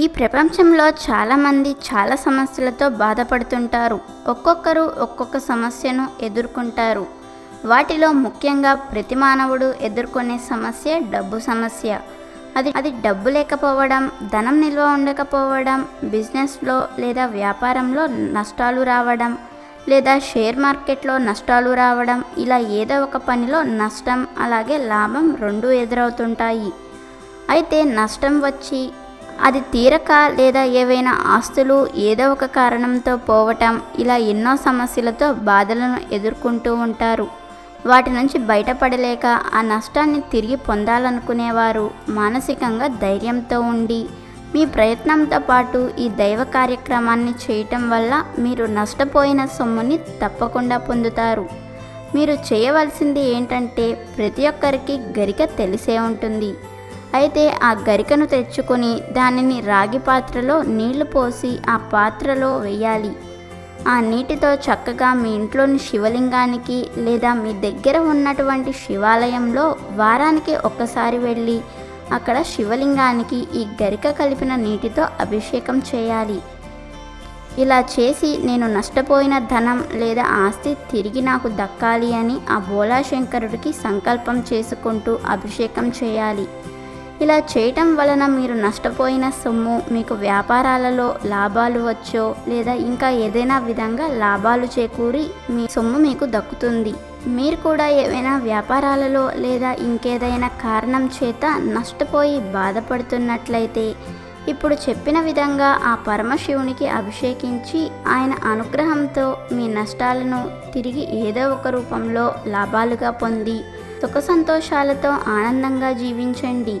ఈ ప్రపంచంలో చాలామంది చాలా సమస్యలతో బాధపడుతుంటారు. ఒక్కొక్కరు ఒక్కొక్క సమస్యను ఎదుర్కొంటారు. వాటిలో ముఖ్యంగా ప్రతి మానవుడు ఎదుర్కొనే సమస్య డబ్బు సమస్య. అది అది డబ్బు లేకపోవడం ధనం నిల్వ ఉండకపోవడం బిజినెస్లో లేదా వ్యాపారంలో నష్టాలు రావడం లేదా షేర్ మార్కెట్లో నష్టాలు రావడం ఇలా ఏదో ఒక పనిలో నష్టం అలాగే లాభం రెండూ ఎదురవుతుంటాయి. అయితే నష్టం వచ్చి అది తీరక లేదా ఏవైనా ఆస్తులు ఏదో ఒక కారణంతో పోవటం ఇలా ఎన్నో సమస్యలతో బాధలను ఎదుర్కొంటూ ఉంటారు. వాటి నుంచి బయటపడలేక ఆ నష్టాన్ని తిరిగి పొందాలనుకునేవారు మానసికంగా ధైర్యంతో ఉండి మీ ప్రయత్నంతో పాటు ఈ దైవ కార్యక్రమాన్ని చేయటం వల్ల మీరు నష్టపోయిన సొమ్ముని తప్పకుండా పొందుతారు. మీరు చేయవలసింది ఏంటంటే ప్రతి ఒక్కరికి గరిక తెలిసే ఉంటుంది. అయితే ఆ గరికను తెచ్చుకొని దానిని రాగి పాత్రలో నీళ్ళు పోసి ఆ పాత్రలో వేయాలి. ఆ నీటితో చక్కగా మీ ఇంట్లోని శివలింగానికి లేదా మీ దగ్గర ఉన్నటువంటి శివాలయంలో వారానికి ఒక్కసారి వెళ్ళి అక్కడ శివలింగానికి ఈ గరిక కలిపిన నీటితో అభిషేకం చేయాలి. ఇలా చేసి నేను నష్టపోయిన ధనం లేదా ఆస్తి తిరిగి నాకు దక్కాలి అని ఆ బోలాశంకరుడికి సంకల్పం చేసుకుంటూ అభిషేకం చేయాలి. ఇలా చేయటం వలన మీరు నష్టపోయిన సొమ్ము మీకు వ్యాపారాలలో లాభాలు వచ్చో లేదా ఇంకా ఏదైనా విధంగా లాభాలు చేకూరి మీ సొమ్ము మీకు దక్కుతుంది. మీరు కూడా ఏవైనా వ్యాపారాలలో లేదా ఇంకేదైనా కారణం చేత నష్టపోయి బాధపడుతున్నట్లయితే ఇప్పుడు చెప్పిన విధంగా ఆ పరమశివునికి అభిషేకించి ఆయన అనుగ్రహంతో మీ నష్టాలను తిరిగి ఏదో ఒక రూపంలో లాభాలుగా పొంది సుఖ సంతోషాలతో ఆనందంగా జీవించండి.